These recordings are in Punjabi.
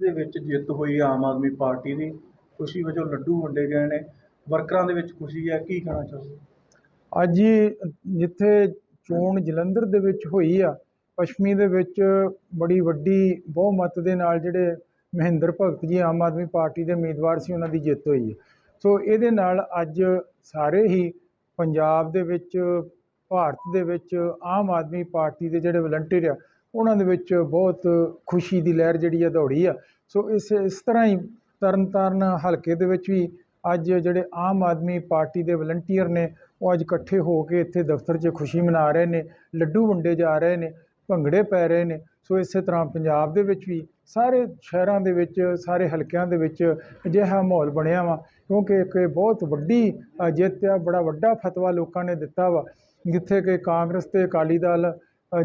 ਦੇ ਵਿੱਚ ਜਿੱਤ ਹੋਈ ਆਮ ਆਦਮੀ ਪਾਰਟੀ ਦੀ। ਖੁਸ਼ੀ ਵਜੋਂ ਲੱਡੂ ਵੰਡੇ ਗਏ ਨੇ। ਵਰਕਰਾਂ ਦੇ ਵਿੱਚ ਖੁਸ਼ੀ ਹੈ। ਕੀ ਕਹਿਣਾ ਚਾਹੁੰਦੇ ਅੱਜ ਜਿੱਥੇ ਚੋਣ ਜਲੰਧਰ ਦੇ ਵਿੱਚ ਹੋਈ ਆ, ਪੱਛਮੀ ਦੇ ਵਿੱਚ ਬੜੀ ਵੱਡੀ ਬਹੁਮਤ ਦੇ ਨਾਲ ਜਿਹੜੇ ਮਹਿੰਦਰ ਭਗਤ ਜੀ ਆਮ ਆਦਮੀ ਪਾਰਟੀ ਦੇ ਉਮੀਦਵਾਰ ਸੀ, ਉਹਨਾਂ ਦੀ ਜਿੱਤ ਹੋਈ ਹੈ ਸੋ ਇਹਦੇ ਨਾਲ ਅੱਜ ਸਾਰੇ ਹੀ ਪੰਜਾਬ ਦੇ ਵਿੱਚ, ਭਾਰਤ ਦੇ ਵਿੱਚ ਆਮ ਆਦਮੀ ਪਾਰਟੀ ਦੇ ਜਿਹੜੇ ਵਲੰਟੀਅਰ ਆ ਉਹਨਾਂ ਦੇ ਵਿੱਚ ਬਹੁਤ ਖੁਸ਼ੀ ਦੀ ਲਹਿਰ ਜਿਹੜੀ ਆ ਦੌੜੀ ਆ। ਸੋ ਇਸ ਇਸ ਤਰ੍ਹਾਂ ਹੀ ਤਰਨਤਾਰਨ ਹਲਕੇ ਦੇ ਵਿੱਚ ਵੀ ਅੱਜ ਜਿਹੜੇ ਆਮ ਆਦਮੀ ਪਾਰਟੀ ਦੇ ਵਲੰਟੀਅਰ ਨੇ, ਉਹ ਅੱਜ ਇਕੱਠੇ ਹੋ ਕੇ ਇੱਥੇ ਦਫ਼ਤਰ 'ਚ ਖੁਸ਼ੀ ਮਨਾ ਰਹੇ ਨੇ, ਲੱਡੂ ਵੰਡੇ ਜਾ ਰਹੇ ਨੇ, ਭੰਗੜੇ ਪੈ ਰਹੇ ਨੇ। ਸੋ ਇਸੇ ਤਰ੍ਹਾਂ ਪੰਜਾਬ ਦੇ ਵਿੱਚ ਵੀ ਸਾਰੇ ਸ਼ਹਿਰਾਂ ਦੇ ਵਿੱਚ, ਸਾਰੇ ਹਲਕਿਆਂ ਦੇ ਵਿੱਚ ਅਜਿਹਾ ਮਾਹੌਲ ਬਣਿਆ ਵਾ, ਕਿਉਂਕਿ ਇੱਕ ਬਹੁਤ ਵੱਡੀ ਜਿੱਤ ਆ, ਬੜਾ ਵੱਡਾ ਫਤਵਾ ਲੋਕਾਂ ਨੇ ਦਿੱਤਾ ਵਾ। ਜਿੱਥੇ ਕਿ ਕਾਂਗਰਸ ਤੇ ਅਕਾਲੀ ਦਲ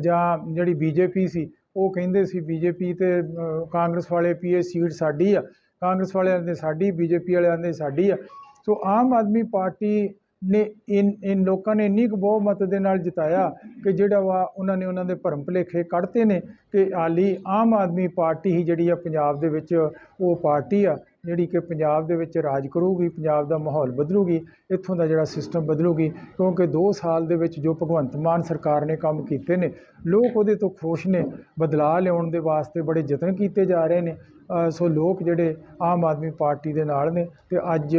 ਜਾਂ ਜਿਹੜੀ ਬੀਜੇਪੀ ਸੀ ਉਹ ਕਹਿੰਦੇ ਸੀ ਬੀਜੇਪੀ ਤੇ ਅ, ਕਾਂਗਰਸ ਵਾਲੇ ਵੀ ਇਹ ਸੀਟ ਸਾਡੀ ਆ। ਕਾਂਗਰਸ ਵਾਲਿਆਂ ਦੇ ਸਾਡੀ ਬੀਜੇਪੀ ਵਾਲਿਆਂ ਦੇ ਸਾਡੀ ਆ। ਸੋ ਆਮ ਆਦਮੀ ਪਾਰਟੀ ਨੇ ਇਨ ਇਨ ਲੋਕਾਂ ਨੇ ਇੰਨੀ ਕੁ ਬਹੁਮਤ ਦੇ ਨਾਲ ਜਿਤਾਇਆ ਕਿ ਜਿਹੜਾ ਵਾ ਉਹਨਾਂ ਨੇ ਉਹਨਾਂ ਦੇ ਭਰਮ ਭੁਲੇਖੇ ਕੱਢਤੇ ਨੇ ਕਿ ਆਲੀ ਆਮ ਆਦਮੀ ਪਾਰਟੀ ਹੀ ਜਿਹੜੀ ਆ ਪੰਜਾਬ ਦੇ ਵਿੱਚ ਉਹ ਪਾਰਟੀ ਆ। ਜਿਹੜੀ ਕਿ ਪੰਜਾਬ ਦੇ ਵਿੱਚ ਰਾਜ ਕਰੂਗੀ, ਪੰਜਾਬ ਦਾ ਮਾਹੌਲ ਬਦਲੂਗੀ, ਇੱਥੋਂ ਦਾ ਜਿਹੜਾ ਸਿਸਟਮ ਬਦਲੂਗੀ, ਕਿਉਂਕਿ 2 ਸਾਲ ਦੇ ਵਿੱਚ ਜੋ ਭਗਵੰਤ ਮਾਨ ਸਰਕਾਰ ਨੇ ਕੰਮ ਕੀਤੇ ਨੇ, ਲੋਕ ਉਹਦੇ ਤੋਂ ਖੁਸ਼ ਨੇ, ਬਦਲਾਅ ਲਿਆਉਣ ਦੇ ਵਾਸਤੇ ਬੜੇ ਯਤਨ ਕੀਤੇ ਜਾ ਰਹੇ ਨੇ ਸੋ ਲੋਕ ਜਿਹੜੇ ਆਮ ਆਦਮੀ ਪਾਰਟੀ ਦੇ ਨਾਲ ਨੇ ਤੇ ਅੱਜ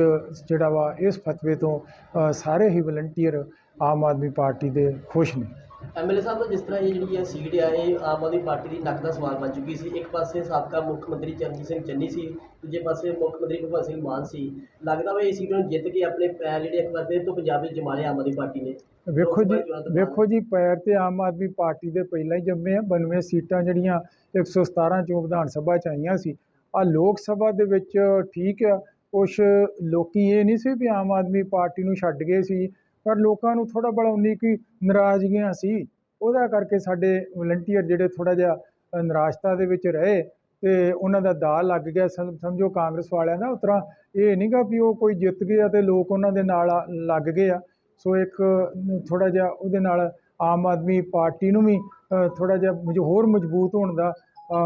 ਜਿਹੜਾ ਵਾ ਇਸ ਫਤਵੇ ਤੋਂ ਸਾਰੇ ਹੀ ਵਲੰਟੀਅਰ ਆਮ ਆਦਮੀ ਪਾਰਟੀ ਦੇ ਖੁਸ਼ ਨੇ। ਐਮਐਲਏ ਸਾਹਿਬ ਜਿਸ ਤਰ੍ਹਾਂ ਇਹ ਜਿਹੜੀ ਹੈ ਸੀਟ ਆ ਇਹ ਆਮ ਆਦਮੀ ਪਾਰਟੀ ਦੀ ਨੱਕ ਦਾ ਸਵਾਲ ਬਣ ਚੁੱਕੀ ਸੀ। ਇੱਕ ਪਾਸੇ ਸਾਬਕਾ ਮੁੱਖ ਮੰਤਰੀ ਚਰਨਜੀਤ ਸਿੰਘ ਚੰਨੀ ਸੀ ਦੂਜੇ ਪਾਸੇ ਮੁੱਖ ਮੰਤਰੀ ਭਗਵੰਤ ਸਿੰਘ ਮਾਨ ਸੀ। ਲੱਗਦਾ ਵਾ ਇਹ ਸੀਟ ਨੂੰ ਜਿੱਤ ਕੇ ਆਪਣੇ ਪੈਰ ਜਿਹੜੇ ਇੱਕ ਵਾਰ ਫਿਰ ਤੋਂ ਪੰਜਾਬ ਵਿੱਚ ਜਮਾ ਲਏ ਆਮ ਆਦਮੀ ਪਾਰਟੀ ਨੇ। ਵੇਖੋ ਜੀ। ਵੇਖੋ ਜੀ ਪੈਰ ਤੇ ਆਮ ਆਦਮੀ ਪਾਰਟੀ ਦੇ ਪਹਿਲਾਂ ਹੀ ਜੰਮੇ ਆ 92 ਸੀਟਾਂ ਜਿਹੜੀਆਂ 117 ਚੋਂ ਵਿਧਾਨ ਸਭਾ ਚ ਆਈਆਂ ਸੀ। ਆ ਲੋਕ ਸਭਾ ਦੇ ਵਿੱਚ ਠੀਕ ਆ ਕੁਛ ਲੋਕੀ ਇਹ ਨਹੀਂ ਸੀ ਵੀ ਆਮ ਆਦਮੀ ਪਾਰਟੀ ਨੂੰ ਛੱਡ ਗਏ ਸੀ। ਪਰ ਲੋਕਾਂ ਨੂੰ ਥੋੜਾ ਬੜਾ ਉਨੀ ਕੀ ਨਾਰਾਜ਼ਗੀਆਂ ਸੀ। ਉਹਦਾ ਕਰਕੇ ਸਾਡੇ ਵਲੰਟੀਅਰ ਜਿਹੜੇ ਥੋੜਾ ਜਿਹਾ ਨਿਰਾਸ਼ਤਾ ਦੇ ਵਿੱਚ ਰਹੇ ਤੇ ਉਹਨਾਂ ਦਾ ਦਾ ਲੱਗ ਗਿਆ। ਸਮਝੋ ਕਾਂਗਰਸ ਵਾਲਿਆਂ ਦਾ। ਉਸ ਤਰ੍ਹਾਂ ਇਹ ਨਹੀਂਗਾ ਵੀ ਉਹ ਕੋਈ ਜਿੱਤ ਗਿਆ ਤੇ ਲੋਕ ਉਹਨਾਂ ਦੇ ਨਾਲ ਲੱਗ ਗਏ ਆ। ਸੋ ਇੱਕ ਥੋੜਾ ਜਿਹਾ ਉਹਦੇ ਨਾਲ ਆਮ ਆਦਮੀ ਪਾਰਟੀ ਨੂੰ ਵੀ ਥੋੜਾ ਜਿਹਾ ਹੋਰ ਮਜ਼ਬੂਤ ਹੋਣ ਦਾ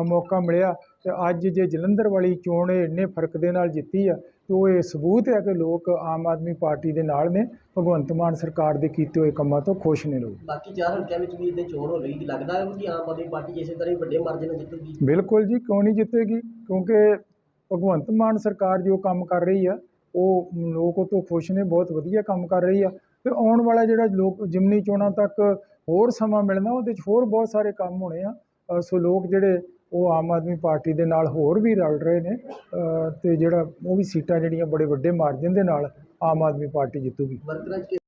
ਮੌਕਾ ਮਿਲਿਆ ਤੇ ਅੱਜ ਜੇ ਜਲੰਧਰ ਵਾਲੀ ਚੋਣ ਇੰਨੇ ਫ਼ਰਕ ਦੇ ਨਾਲ ਜਿੱਤੀ ਆ ਤੇ ਉਹ ਇਹ ਸਬੂਤ ਹੈ ਕਿ ਲੋਕ ਆਮ ਆਦਮੀ ਪਾਰਟੀ ਦੇ ਨਾਲ ਨੇ ਭਗਵੰਤ ਮਾਨ ਸਰਕਾਰ ਦੇ ਕੀਤੇ ਹੋਏ ਕੰਮਾਂ ਤੋਂ ਖੁਸ਼ ਨੇ ਲੋਕ। ਬਾਕੀ ਚਾਰ ਹਲਕਿਆਂ ਵਿੱਚ ਵੀ ਇਹਦੇ ਚੋਣ ਹੋਵੇਗੀ ਲੱਗਦਾ ਹੈ ਕਿ ਆਮ ਆਦਮੀ ਪਾਰਟੀ ਇਸੇ ਤਰ੍ਹਾਂ ਹੀ ਵੱਡੇ ਮਾਰਜਨ ਨਾਲ ਜਿੱਤੂਗੀ। ਬਿਲਕੁਲ ਜੀ ਕਿਉਂ ਨਹੀਂ ਜਿੱਤੇਗੀ? ਕਿਉਂਕਿ ਭਗਵੰਤ ਮਾਨ ਸਰਕਾਰ ਜੋ ਕੰਮ ਕਰ ਰਹੀ ਆ ਉਹ ਲੋਕ ਉਹ ਤੋਂ ਖੁਸ਼ ਨੇ ਬਹੁਤ ਵਧੀਆ ਕੰਮ ਕਰ ਰਹੀ ਆ। ਤੇ ਆਉਣ ਵਾਲਾ ਜਿਹੜਾ ਲੋਕ ਜਿਮਨੀ ਚੋਣਾਂ ਤੱਕ ਹੋਰ ਸਮਾਂ ਮਿਲਣਾ ਉਹਦੇ 'ਚ ਹੋਰ ਬਹੁਤ ਸਾਰੇ ਕੰਮ ਹੋਣੇ ਆ। ਸੋ ਲੋਕ ਜਿਹੜੇ ਉਹ ਆਮ ਆਦਮੀ ਪਾਰਟੀ ਦੇ ਨਾਲ ਹੋਰ ਵੀ ਰਲ ਰਹੇ ਨੇ ਅ, ਤੇ ਜਿਹੜਾ ਉਹ ਵੀ ਸੀਟਾਂ ਜਿਹੜੀਆਂ ਬੜੇ ਵੱਡੇ ਮਾਰਜਨ ਦੇ ਨਾਲ ਆਮ ਆਦਮੀ ਪਾਰਟੀ ਜਿੱਤੂਗੀ।